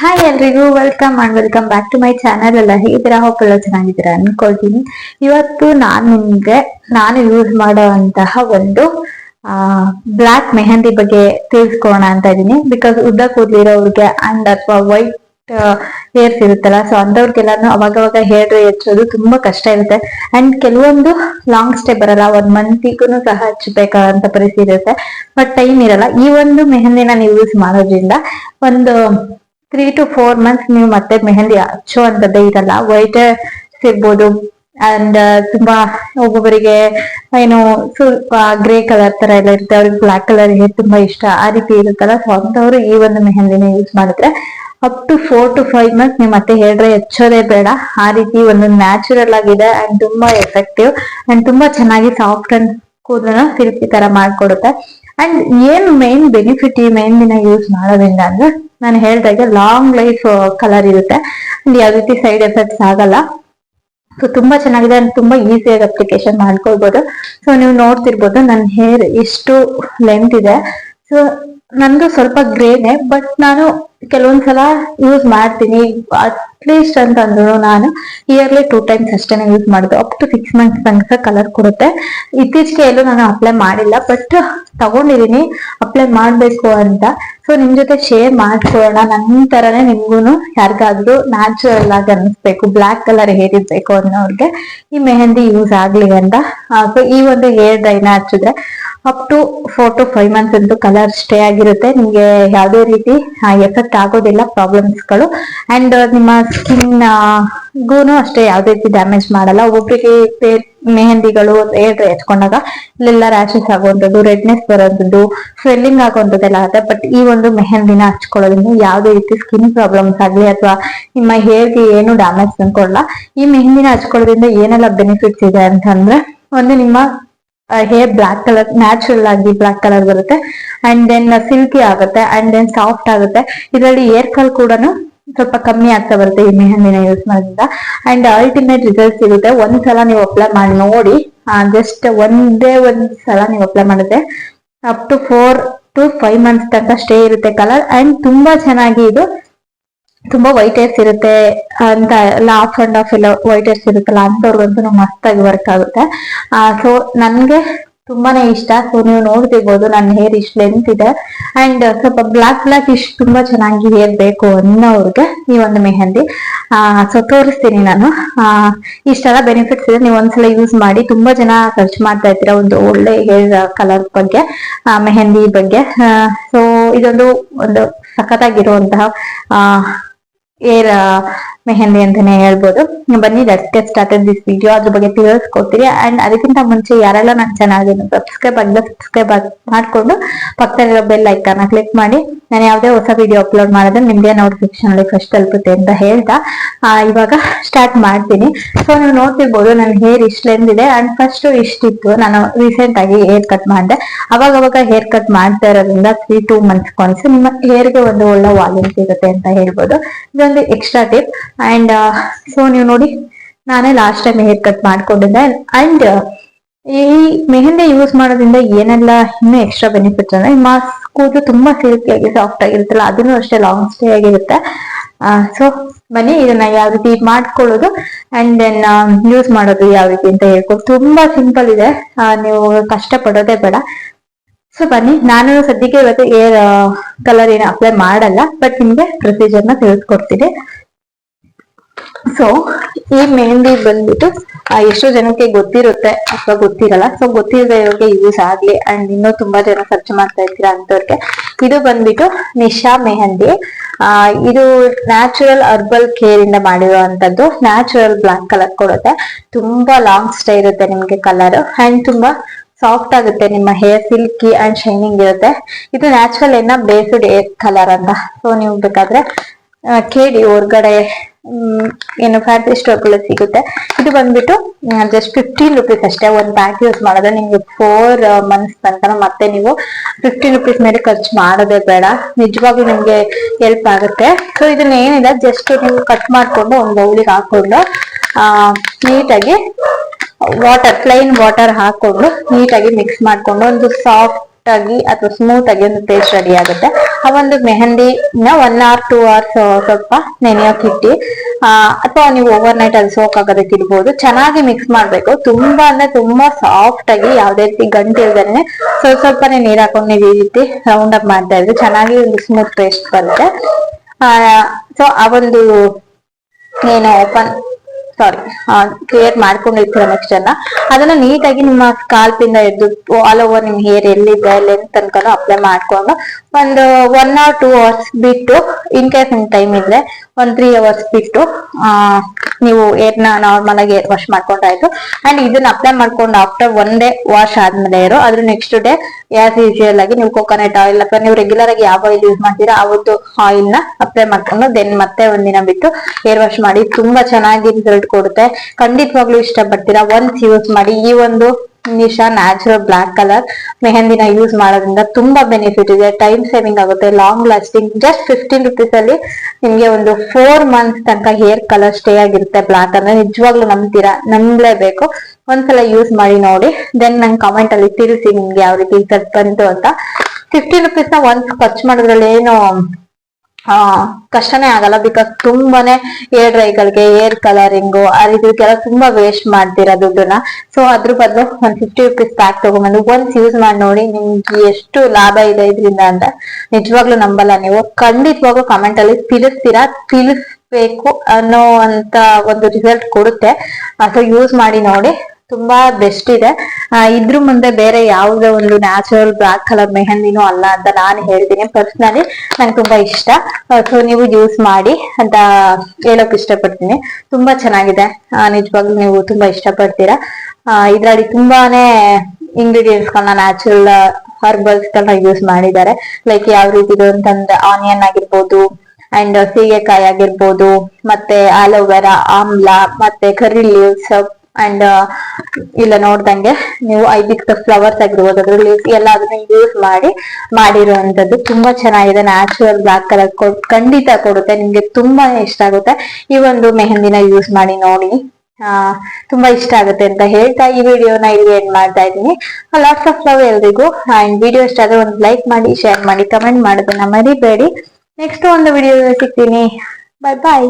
Hi ಎಲ್ರಿಗೂ welcome and welcome back to my channel ಎಲ್ಲ ಹೇಗಿದ್ದೀರಾ? ಹೋಪ್ ಎಲ್ಲ ಚೆನ್ನಾಗಿದ್ದೀರಾ ಅನ್ಕೊಳ್ತೀನಿ. ಇವತ್ತು ನಾನು ನಿಮ್ಗೆ, ನಾನು ಯೂಸ್ ಮಾಡುವಂತಹ ಒಂದು ಬ್ಲ್ಯಾಕ್ ಮೆಹಂದಿ ಬಗ್ಗೆ ತಿಳಿಸ್ಕೋಣ ಅಂತ ಇದ್ದೀನಿ. ಬಿಕಾಸ್ ಉದ್ದ ಕೂದಲಿರೋರಿಗೆ ಅಂಡ್ ಅಥವಾ ವೈಟ್ ಹೇರ್ಸ್ ಇರುತ್ತಲ್ಲ ಸೊ ಅಂಥವ್ರಿಗೆಲ್ಲನು ಅವಾಗ ಅವಾಗ ಹೇರ್ ಹೆಚ್ಚೋದು ತುಂಬಾ ಕಷ್ಟ ಇರುತ್ತೆ. ಅಂಡ್ ಕೆಲವೊಂದು ಲಾಂಗ್ ಸ್ಟೇ ಬರಲ್ಲ, ಒಂದ್ ಮಂತಿಗೂ ಸಹ ಹಚ್ಚಬೇಕಾದಂತ ಪರಿಸ್ಥಿತಿ ಇರುತ್ತೆ. ಬಟ್ ಟೈಮ್ ಇರಲ್ಲ. ಈ ಒಂದು ಮೆಹಂದಿನ ನೀವು ಯೂಸ್ ಮಾಡೋದ್ರಿಂದ ಒಂದು ತ್ರೀ ಟು ಫೋರ್ ಮಂತ್ಸ್ ನೀವು ಮತ್ತೆ ಮೆಹಂದಿ ಹಚ್ಚುವಂತದ್ದೇ ಇರಲ್ಲ. ವೈಟ್ ಇರ್ಬೋದು ಅಂಡ್ ತುಂಬಾ ಒಬ್ಬೊಬ್ಬರಿಗೆ ಏನು ಸ್ವಲ್ಪ ಗ್ರೇ ಕಲರ್ ತರ ಎಲ್ಲ ಇರುತ್ತೆ. ಅವ್ರಿಗೆ ಬ್ಲಾಕ್ ಕಲರ್ ಹೇರ್ ತುಂಬಾ ಇಷ್ಟ. ಆ ರೀತಿ ಇರುತ್ತಲ್ಲ. ಸೊ ಅಂತವ್ರು ಈ ಒಂದು ಮೆಹಂದಿನ ಯೂಸ್ ಮಾಡಿದ್ರೆ up to four to five months ನೀವು ಮತ್ತೆ ಹೇರ್ ಡ್ರೈ ಹಚ್ಚೋದೇ ಬೇಡ. ಆ ರೀತಿ ಒಂದು ನ್ಯಾಚುರಲ್ ಆಗಿದೆ ಅಂಡ್ ತುಂಬಾ ಎಫೆಕ್ಟಿವ್ ಅಂಡ್ ತುಂಬಾ ಚೆನ್ನಾಗಿ ಸಾಫ್ಟ್ ಅಂಡ್ ಕೂದಲನ್ನ ಸಿಲ್ಕಿ ತರ ಮಾಡ್ಕೊಡುತ್ತೆ. ಅಂಡ್ ಏನ್ ಮೇನ್ ಬೆನಿಫಿಟ್ ಈ ಮೆಹಂದಿನ ಯೂಸ್ ಮಾಡೋದ್ರಿಂದ ಅಂದ್ರೆ ನಾನು ಹೇಳ್ದಾಗೆ ಲಾಂಗ್ ಲೈಫ್ ಕಲರ್ ಇರುತ್ತೆ. ಅಂಡ್ ಯಾವ ರೀತಿ ಸೈಡ್ ಎಫೆಕ್ಟ್ಸ್ ಆಗಲ್ಲ. ಸೊ ತುಂಬಾ ಚೆನ್ನಾಗಿದೆ ತುಂಬಾ ಈಸಿಯಾಗಿ ಅಪ್ಲಿಕೇಶನ್ ಮಾಡ್ಕೊಳ್ಬಹುದು ಸೊ ನೀವು ನೋಡ್ತಿರ್ಬೋದು, ನನ್ನ ಹೇರ್ ಎಷ್ಟು ಲೆಂತ್ ಇದೆ. ಸೊ ನಂದು ಸ್ವಲ್ಪ ಗ್ರೇನೆ ಬಟ್ ನಾನು ಕೆಲವೊಂದ್ಸಲ ಯೂಸ್ ಮಾಡ್ತೀನಿ. ಅಟ್ಲೀಸ್ಟ್ ಅಂತಂದ್ರು ನಾನು ಇಯರ್ಲಿ ಟೂ ಟೈಮ್ಸ್ ಅಷ್ಟೇ ಯೂಸ್ ಮಾಡೋದು. ಅಪ್ ಟು ಸಿಕ್ಸ್ ಮಂತ್ಸ್ ತನಕ ಕಲರ್ ಕೊಡುತ್ತೆ. ಇತ್ತೀಚೆಗೆ ಎಲ್ಲೂ ನಾನು ಅಪ್ಲೈ ಮಾಡಿಲ್ಲ ಬಟ್ ತಗೊಂಡಿದೀನಿ. ಅಪ್ಲೈ ಮಾಡ್ಬೇಕು ಅಂತ. ಸೊ ನಿಮ್ ಜೊತೆ ಶೇರ್ ಮಾಡ್ಕೊಳ್ಳೋಣ ನನ್ನ ತರನೇ ನಿಮ್ಗೂನು ಯಾರಿಗಾದ್ರೂ ನ್ಯಾಚುರಲ್ ಆಗಿ ಅನಿಸ್ಬೇಕು ಬ್ಲಾಕ್ ಕಲರ್ ಹೇರ್ ಇರ್ಬೇಕು ಅನ್ನೋರ್ಗೆ ಈ ಮೆಹಂದಿ ಯೂಸ್ ಆಗ್ಲಿ ಅಂತ. ಸೊ ಈ ಒಂದು ಹೇರ್ ಡ್ರೈನ ಹಚ್ಚಿದ್ರೆ up to four to five months ಅಂತೂ ಕಲರ್ ಸ್ಟೇ ಆಗಿರುತ್ತೆ. ನಿಮ್ಗೆ ಯಾವುದೇ ರೀತಿ ಎಫೆಕ್ಟ್ ಆಗೋದಿಲ್ಲ ಪ್ರಾಬ್ಲಮ್ಸ್ಗಳು. ಅಂಡ್ ನಿಮ್ಮ ಸ್ಕಿನ್ ಗೂನು ಅಷ್ಟೇ ಯಾವುದೇ ರೀತಿ ಡ್ಯಾಮೇಜ್ ಮಾಡಲ್ಲ. ಒಬ್ಬೊಬ್ಬರಿಗೆ ಮೆಹಂದಿಗಳು ಹೇರ್ ಹಚ್ಕೊಂಡಾಗ ಇಲ್ಲೆಲ್ಲ ರ್ಯಾಶಸ್ ಆಗುವಂಥದ್ದು ರೆಡ್ನೆಸ್ ಬರೋದ್ದು ಸ್ವೆಲ್ಲಿಂಗ್ ಆಗುವಂಥದ್ದೆಲ್ಲ ಆಗುತ್ತೆ. ಬಟ್ ಈ ಒಂದು ಮೆಹಂದಿನ ಹಚ್ಕೊಳ್ಳೋದ್ರಿಂದ ಯಾವುದೇ ರೀತಿ ಸ್ಕಿನ್ ಪ್ರಾಬ್ಲಮ್ಸ್ ಆಗಲಿ ಅಥವಾ ನಿಮ್ಮ ಹೇರ್ಗೆ ಏನು ಡ್ಯಾಮೇಜ್ ತಂದ್ಕೊಳ್ಳಲ್ಲ ಈ ಮೆಹಂದಿನ ಹಚ್ಕೊಳ್ಳೋದ್ರಿಂದ ಏನೆಲ್ಲ ಬೆನಿಫಿಟ್ಸ್ ಇದೆ ಅಂತಂದ್ರೆ, ಒಂದು ನಿಮ್ಮ ಹೇರ್ ಬ್ಲಾಕ್ ಕಲರ್ ನ್ಯಾಚುರಲ್ ಆಗಿ ಬ್ಲಾಕ್ ಕಲರ್ ಬರುತ್ತೆ. ಅಂಡ್ ದೆನ್ ಸಿಲ್ಕಿ ಆಗುತ್ತೆ. ಅಂಡ್ ದೆನ್ ಸಾಫ್ಟ್ ಆಗುತ್ತೆ. ಇದರಲ್ಲಿ ಏರ್ ಕಲ್ ಕೂಡ ಸ್ವಲ್ಪ ಕಮ್ಮಿ ಆಗ್ತಾ ಬರುತ್ತೆ ಈ ಮೆಹಂದಿನ ಯೂಸ್ ಮಾಡೋದ್ರಿಂದ. ಅಂಡ್ ಅಲ್ಟಿಮೇಟ್ ರಿಸಲ್ಟ್ ಇರುತ್ತೆ ಒಂದ್ಸಲ ನೀವು ಅಪ್ಲೈ ಮಾಡಿ ನೋಡಿ. ಜಸ್ಟ್ ಒಂದೇ ಒಂದ್ ಸಲ ನೀವು ಅಪ್ಲೈ ಮಾಡಿದ್ರೆ up to four to five months ತನಕ ಸ್ಟೇ ಇರುತ್ತೆ ಕಲರ್ ಅಂಡ್ ತುಂಬಾ ಚೆನ್ನಾಗಿ ಇದು ತುಂಬಾ ವೈಟ್ ಏರ್ಸ್ ಇರುತ್ತೆ ಅಂತ ಎಲ್ಲ ಆಫ್ ಅಂಡ್ ಆಫ್ ಎಲ್ಲ ವೈಟ್ ಏರ್ಸ್ ಇರುತ್ತಲ್ಲ ಅಂತವ್ರಿಗಂತೂ ಮಸ್ತಾಗಿ ವರ್ಕ್ ಆಗುತ್ತೆ. ಸೊ ನನ್ಗೆ ತುಂಬಾನೇ ಇಷ್ಟ. ಸೊ ನೀವು ನೋಡ್ತಿರ್ಬೋದು ನನ್ನ ಹೇರ್ ಇಷ್ಟು ಲೆಂತ್ ಇದೆ. ಅಂಡ್ ಸ್ವಲ್ಪ ಬ್ಲಾಕ್ ಬ್ಲಾಕ್ ಇಷ್ಟು ತುಂಬಾ ಚೆನ್ನಾಗಿ ಹೇರ್ ಬೇಕು ಅನ್ನೋರ್ಗೆ ಈ ಒಂದು ಮೆಹಂದಿ ಸೊ ತೋರಿಸ್ತೀನಿ ನಾನು. ಇಷ್ಟೆಲ್ಲ ಬೆನಿಫಿಟ್ಸ್ ಇದೆ. ನೀವು ಒಂದ್ಸಲ ಯೂಸ್ ಮಾಡಿ ತುಂಬಾ ಜನ ಖರ್ಚು ಮಾಡ್ತಾ ಇರ್ತೀರಾ ಒಂದು ಒಳ್ಳೆ ಹೇರ್ ಕಲರ್ ಬಗ್ಗೆ ಮೆಹಂದಿ ಬಗ್ಗೆ. ಸೊ ಇದೊಂದು ಒಂದು ಸಖತ್ತಾಗಿರುವಂತಹ ಏರ್ ಮೆಹಂದಿ ಅಂತಾನೆ ಹೇಳ್ಬೋದು. ಬನ್ನಿ ಲೆಟ್ಸ್ ಸ್ಟಾರ್ಟೆಡ್ ದಿಸ್ ವಿಡಿಯೋ ಅದ್ರ ಬಗ್ಗೆ ತಿಳಿಸ್ಕೊಡ್ತೀರಿ. ಅಂಡ್ ಅದಕ್ಕಿಂತ ಮುಂಚೆ ಯಾರೆಲ್ಲ ನನ್ನ ಚಾನಲ್ ಸಬ್ಸ್ಕ್ರೈಬ್ ಆಗಿಲ್ಲ ಸಬ್ಸ್ಕ್ರೈಬ್ ಮಾಡ್ಕೊಂಡು ಪಕ್ಕದಲ್ಲಿರೋ ಬೆಲ್ ಐಕಾನ ಕ್ಲಿಕ್ ಮಾಡಿ. ನಾನು ಯಾವುದೇ ಹೊಸ ವಿಡಿಯೋ ಅಪ್ಲೋಡ್ ಮಾಡಿದ್ರೆ ನಿಮ್ಗೆ ನೋಟಿಫಿಕೇಶನ್ ಅಲ್ಲಿ ಫಸ್ಟ್ ತಲುಪುತ್ತೆ ಅಂತ ಹೇಳ್ತಾ. ಇವಾಗ ಸ್ಟಾರ್ಟ್ ಮಾಡ್ತೀನಿ. ಸೊ ನೀವು ನೋಡ್ತಿರ್ಬೋದು ನನ್ನ ಹೇರ್ ಇಷ್ಟೆಂದಿದೆ ಅಂಡ್ ಫಸ್ಟ್ ಇಷ್ಟಿತ್ತು. ನಾನು ರೀಸೆಂಟ್ ಆಗಿ ಹೇರ್ ಕಟ್ ಮಾಡಿದೆ. ಅವಾಗ ಅವಾಗ ಹೇರ್ ಕಟ್ ಮಾಡ್ತಾ ಇರೋದ್ರಿಂದ ತ್ರೀ ಟೂ ಮಂತ್ಸ್ ಕೊನ್ಸ್ ನಿಮ್ಮ ಹೇರ್ಗೆ ಒಂದು ಒಳ್ಳೆ ವಾಲ್ಯೂಮ್ ಸಿಗುತ್ತೆ ಅಂತ ಹೇಳ್ಬೋದು. ಇದೊಂದು ಎಕ್ಸ್ಟ್ರಾ ಟಿಪ್ ಅಂಡ್ ಸೊ ನೀವು ನೋಡಿ, ನಾನೇ ಲಾಸ್ಟ್ ಟೈಮ್ ಹೇರ್ ಕಟ್ ಮಾಡ್ಕೊಂಡಿದ್ದೆ. ಅಂಡ್ ಈ ಮೆಹಂದಿ ಯೂಸ್ ಮಾಡೋದ್ರಿಂದ ಏನೆಲ್ಲ ಇನ್ನೂ ಎಕ್ಸ್ಟ್ರಾ ಬೆನಿಫಿಟ್ಸ್ ಅಂದ್ರೆ ಮಾಸ್ಕ್ ಕೂದಲು ತುಂಬಾ ಸಿಲ್ಕಿಯಾಗಿ ಸಾಫ್ಟ್ ಆಗಿರುತ್ತಲ್ಲ, ಅದನ್ನು ಅಷ್ಟೇ ಲಾಂಗ್ ಸ್ಟೇ ಆಗಿರುತ್ತೆ. ಸೊ ಬನ್ನಿ, ಇದನ್ನ ಯಾವ ರೀತಿ ಮಾಡ್ಕೊಳ್ಳೋದು ಅಂಡ್ ದೆನ್ ಯೂಸ್ ಮಾಡೋದು ಯಾವ ರೀತಿ ಅಂತ ಹೇಳ್ಕೊಂಡು. ತುಂಬಾ ಸಿಂಪಲ್ ಇದೆ. ನೀವು ಕಷ್ಟ ಪಡೋದೇ ಬೇಡ. ಸೊ ಬನ್ನಿ, ನಾನು ಸದ್ಯಕ್ಕೆ ಇವತ್ತು ಏರ್ ಕಲರ್ ಏನು ಅಪ್ಲೈ ಮಾಡಲ್ಲ ಬಟ್ ನಿಮ್ಗೆ ಪ್ರೊಸೀಜರ್ನ ತಿಳಿಸ್ಕೊಡ್ತೀನಿ. ಸೊ ಈ ಮೆಹಂದಿ ಬಂದ್ಬಿಟ್ಟು ಎಷ್ಟೋ ಜನಕ್ಕೆ ಗೊತ್ತಿರುತ್ತೆ ಅಥವಾ ಗೊತ್ತಿರಲ್ಲ. ಸೊ ಗೊತ್ತಿರೋರಿಗೆ ಯೂಸ್ ಆಗ್ಲಿ ಅಂಡ್ ಇನ್ನೂ ತುಂಬಾ ಜನ ಸರ್ಚ್ ಮಾಡ್ತಾ ಇರ್ತೀರಾ ಅಂತವ್ರಿಗೆ. ಇದು ಬಂದ್ಬಿಟ್ಟು ನಿಶಾ ಮೆಹಂದಿ ಆ, ಇದು ನ್ಯಾಚುರಲ್ ಹರ್ಬಲ್ ಕೇರ್ ಇಂದ ಮಾಡಿರುವಂತದ್ದು. ನ್ಯಾಚುರಲ್ ಬ್ಲಾಕ್ ಕಲರ್ ಕೊಡುತ್ತೆ. ತುಂಬಾ ಲಾಂಗ್ ಸ್ಟೇ ಇರುತ್ತೆ ನಿಮ್ಗೆ ಕಲರ್ ಅಂಡ್ ತುಂಬಾ ಸಾಫ್ಟ್ ಆಗುತ್ತೆ. ನಿಮ್ಮ ಹೇರ್ ಸಿಲ್ಕಿ ಅಂಡ್ ಶೈನಿಂಗ್ ಇರುತ್ತೆ. ಇದು ನ್ಯಾಚುರಲ್ ಏನ ಬೇಸ್ಡ್ ಏರ್ ಕಲರ್ ಅಂತ. ಸೊ ನೀವು ಬೇಕಾದ್ರೆ ಕೇಳಿ, ಹೊರ್ಗಡೆ ಏನು ಫ್ಯಾಕ್ಟ್ರಿ ಸ್ಟೋರ್ಗಳು ಸಿಗುತ್ತೆ. ಇದು ಬಂದ್ಬಿಟ್ಟು ಜಸ್ಟ್ ಫಿಫ್ಟೀನ್ ರುಪೀಸ್ ಅಷ್ಟೇ. ಒಂದು ಪ್ಯಾಕ್ ಯೂಸ್ ಮಾಡಿದ್ರೆ ನಿಮ್ಗೆ ಫೋರ್ ಮಂತ್ಸ್ ತನಕ ಮತ್ತೆ ನೀವು ಫಿಫ್ಟೀನ್ ರುಪೀಸ್ ಮೇಲೆ ಖರ್ಚು ಮಾಡೋದೇ ಬೇಡ. ನಿಜವಾಗ್ಲೂ ನಿಮ್ಗೆ ಹೆಲ್ಪ್ ಆಗುತ್ತೆ. ಸೊ ಇದನ್ನ ಏನಿದೆ? ಜಸ್ಟ್ ನೀವು ಕಟ್ ಮಾಡ್ಕೊಂಡು ಒಂದು ಬೌಲಿಗೆ ಹಾಕೊಂಡು ನೀಟಾಗಿ ವಾಟರ್ ಪ್ಲೈನ್ ವಾಟರ್ ಹಾಕೊಂಡು ನೀಟಾಗಿ ಮಿಕ್ಸ್ ಮಾಡ್ಕೊಂಡು ಒಂದು ಸಾಫ್ಟ್ ಆಗಿ ಅಥವಾ ಸ್ಮೂತ್ ಆಗಿ ಒಂದು ಪೇಸ್ಟ್ ರೆಡಿ ಆಗುತ್ತೆ. ಆ ಒಂದು ಮೆಹಂದಿನ ಒನ್ ಅವರ್ ಟೂ ಅವರ್ಸ್ ಸ್ವಲ್ಪ ನೆನೆಯೋಕೆ ಇಟ್ಟು. ಅಥವಾ ನೀವು ಓವರ್ ನೈಟ್ ಅಲ್ಲಿ ಸೋಕ್ ಆಗೋದಕ್ಕೆ ಇಡ್ಬೋದು ಚೆನ್ನಾಗಿ ಮಿಕ್ಸ್ ಮಾಡ್ಬೇಕು. ತುಂಬಾ ಅಂದ್ರೆ ತುಂಬಾ ಸಾಫ್ಟ್ ಆಗಿ ಯಾವ್ದೇ ರೀತಿ ಗಂಟು ಸ್ವಲ್ಪ ಸ್ವಲ್ಪನೇ ನೀರ್ ಹಾಕೊಂಡು ನೀವು ಈ ರೀತಿ ರೌಂಡ್ ಅಪ್ ಮಾಡ್ತಾ ಇದ್ರೆ ಚೆನ್ನಾಗಿ ಒಂದು ಸ್ಮೂತ್ ಪೇಸ್ಟ್ ಬರುತ್ತೆ. ಸೊ ಆ ಒಂದು ಏನು ಓಪನ್ ಸಾರಿ ಕ್ಲಿಯರ್ ಮಾಡ್ಕೊಂಡಿರ್ತೀರ ನೆಕ್ಸ್ಟ್ ಅನ್ನ ಅದನ್ನ ನೀಟಾಗಿ ನಿಮ್ಮ ಸ್ಕಾಲ್ಪ್ ಎದ್ದು ಆಲ್ ಓವರ್ ನಿಮ್ ಹೇರ್ ಎಲ್ಲಿದೆ ಲೆಂತ್ ತನಕನೂ ಅಪ್ಲೈ ಮಾಡ್ಕೊಂಡು ಒಂದು ಒನ್ ಆರ್ ಟೂ ಅವರ್ಸ್ ಬಿಟ್ಟು ಇನ್ ಕೇಸ್ ನಿಮ್ ಟೈಮ್ ಇದ್ರೆ ಒಂದ್ ತ್ರೀ ಅವರ್ಸ್ ಬಿಟ್ಟು, ಆ, ನೀವು ಏರ್ನ ನಾರ್ಮಲ್ ಆಗಿ ವಾಶ್ ಮಾಡ್ಕೊಂಡಾಯ್ತು. ಅಂಡ್ ಇದನ್ನ ಅಪ್ಲೈ ಮಾಡ್ಕೊಂಡು ಆಫ್ಟರ್ ಒನ್ ಡೇ ವಾಶ್ ಆದ್ಮೇಲೆ ಇರೋ. ಅದ್ರ ನೆಕ್ಸ್ಟ್ ಡೇ ಯಾಸ್ ಯೂಶುವಲ್ ಆಗಿ ನೀವು ಕೋಕೋನಟ್ ಆಯಿಲ್ ಅಥವಾ ನೀವು ರೆಗ್ಯುಲರ್ ಆಗಿ ಯಾವ ಆಯಿಲ್ ಯೂಸ್ ಮಾಡ್ತೀರಾ, ಆ ಒಂದು ಆಯಿಲ್ನ ಅಪ್ಲೈ ಮಾಡ್ಕೊಂಡು ದೆನ್ ಮತ್ತೆ ಒಂದಿನ ಬಿಟ್ಟು ಏರ್ ವಾಶ್ ಮಾಡಿ ತುಂಬಾ ಚೆನ್ನಾಗಿ ರಿಸಲ್ಟ್ ಕೊಡುತ್ತೆ. ಖಂಡಿತವಾಗ್ಲೂ ಇಷ್ಟಪಡ್ತೀರಾ. ಒನ್ಸ್ ಯೂಸ್ ಮಾಡಿ ಈ ಒಂದು ನಿಶಾ ನ್ಯಾಚುರಲ್ ಬ್ಲಾಕ್ ಕಲರ್ ಮೆಹಂದಿನ ಯೂಸ್ ಮಾಡೋದ್ರಿಂದ ತುಂಬಾ ಬೆನಿಫಿಟ್ ಇದೆ. ಟೈಮ್ ಸೇವಿಂಗ್ ಆಗುತ್ತೆ long lasting just fifteen rupees ಅಲ್ಲಿ ನಿಮ್ಗೆ ಒಂದು ಫೋರ್ ಮಂತ್ ತನಕ ಹೇರ್ ಕಲರ್ ಸ್ಟೇ ಆಗಿರುತ್ತೆ ಬ್ಲಾಕ್ ಅಂದ್ರೆ. ನಿಜವಾಗ್ಲೂ ನಂಬ್ತೀರಾ? ನಂಬಲೇಬೇಕು. ಒಂದ್ಸಲ ಯೂಸ್ ಮಾಡಿ ನೋಡಿ. ದೆನ್ ನಂಗೆ ಕಮೆಂಟ್ ಅಲ್ಲಿ ತಿಳಿಸಿ ನಿಮ್ಗೆ ಯಾವ ರೀತಿ ಬಂತು ಅಂತ. ಫಿಫ್ಟೀನ್ ರುಪೀಸ್ನ ಒಂದ್ ಖರ್ಚು ಮಾಡೋದ್ರಲ್ಲಿ ಏನು ಆ ಕಷ್ಟನೇ ಆಗಲ್ಲ ಬಿಕಾಸ್ ತುಂಬಾನೇ ಏರ್ ಡ್ರೈಗಳಿಗೆ ಏರ್ ಕಲರಿಂಗು ಆ ರೀತಿಗೆಲ್ಲ ತುಂಬಾ ವೇಸ್ಟ್ ಮಾಡ್ತೀರಾ ದುಡ್ಡನ್ನ. ಸೊ ಅದ್ರ ಬದಲು ಒಂದ್ ಫಿಫ್ಟಿ ರುಪೀಸ್ ಪ್ಯಾಕ್ ತಗೊಂಡ್ಬಂದು ಒನ್ಸ್ ಯೂಸ್ ಮಾಡಿ ನೋಡಿ ನಿಮ್ಗೆ ಎಷ್ಟು ಲಾಭ ಇದೆ ಇದ್ರಿಂದ ಅಂತ ನಿಜವಾಗ್ಲೂ ನಂಬಲ್ಲ ನೀವು. ಖಂಡಿತವಾಗ್ಲೂ ಕಮೆಂಟ್ ಅಲ್ಲಿ ತಿಳಿಸ್ತೀರಾ, ತಿಳಿಸ್ಬೇಕು ಅನ್ನೋ ಅಂತ ಒಂದು ರಿಸಲ್ಟ್ ಕೊಡುತ್ತೆ. ಅಥವಾ ಯೂಸ್ ಮಾಡಿ ನೋಡಿ. ತುಂಬಾ ಬೆಸ್ಟ್ ಇದೆ. ಇದ್ರ ಮುಂದೆ ಬೇರೆ ಯಾವುದೇ ಒಂದು ನ್ಯಾಚುರಲ್ ಬ್ಲಾಕ್ ಕಲರ್ ಮೆಹಂದಿನೂ ಅಲ್ಲ ಅಂತ ನಾನು ಹೇಳ್ತೀನಿ. ಪರ್ಸನಲಿ ನಂಗೆ ತುಂಬಾ ಇಷ್ಟ. ಸೊ ನೀವು ಯೂಸ್ ಮಾಡಿ ಅಂತ ಹೇಳಕ್ ಇಷ್ಟಪಡ್ತೀನಿ. ತುಂಬಾ ಚೆನ್ನಾಗಿದೆ. ನಿಜವಾಗ್ಲೂ ನೀವು ತುಂಬಾ ಇಷ್ಟಪಡ್ತೀರಾ. ಇದರಲ್ಲಿ ತುಂಬಾನೇ ಇಂಗ್ರೀಡಿಯೆಂಟ್ಸ್ ಗಳನ್ನ ನ್ಯಾಚುರಲ್ ಹರ್ಬಲ್ಸ್ ಗಳನ್ನ ಯೂಸ್ ಮಾಡಿದ್ದಾರೆ. ಲೈಕ್ ಯಾವ ರೀತಿ ಅಂತಂದ್ರೆ ಆನಿಯನ್ ಆಗಿರ್ಬೋದು ಅಂಡ್ ಸೀಗೆಕಾಯಿ ಆಗಿರ್ಬೋದು, ಮತ್ತೆ ಆಲೋವೆರಾ ಆಮ್ಲ ಮತ್ತೆ ಕರಿ ಲೀವ್ಸ್ ಅಂಡ್ ಇಲ್ಲ ನೋಡ್ದಂಗೆ ನೀವು ಐಬಿಸ್ಕಸ್ ಫ್ಲವರ್ಸ್ ಆಗಿರ್ಬೋದು, ಅದ್ರಲ್ಲಿ ಎಲ್ಲ ಅದನ್ನ ಯೂಸ್ ಮಾಡಿ ಮಾಡಿರುವಂತದ್ದು ತುಂಬಾ ಚೆನ್ನಾಗಿದೆ. ನ್ಯಾಚುರಲ್ ಬ್ಲಾಕ್ ಕಲರ್ ಖಂಡಿತ ಕೊಡುತ್ತೆ. ನಿಮ್ಗೆ ತುಂಬಾ ಇಷ್ಟ ಆಗುತ್ತೆ. ಈ ಒಂದು ಮೆಹಂದಿನ ಯೂಸ್ ಮಾಡಿ ನೋಡಿ. ಆ, ತುಂಬಾ ಇಷ್ಟ ಆಗುತ್ತೆ ಅಂತ ಹೇಳ್ತಾ ಈ ವಿಡಿಯೋನ ಇಲ್ಲಿ ಎಂಡ್ ಮಾಡ್ತಾ ಇದ್ದೀನಿ. ಲಾಟ್ಸ್ ಆಫ್ ಲವ್ ಎಲ್ರಿಗೂ. ಅಂಡ್ ವಿಡಿಯೋ ಇಷ್ಟ ಆದ್ರೆ ಒಂದು ಲೈಕ್ ಮಾಡಿ ಶೇರ್ ಮಾಡಿ ಕಮೆಂಟ್ ಮಾಡೋದನ್ನ ಮರಿಬೇಡಿ. ನೆಕ್ಸ್ಟ್ ಒಂದು ವಿಡಿಯೋ ಸಿಗ್ತೀನಿ. ಬಾಯ್ ಬಾಯ್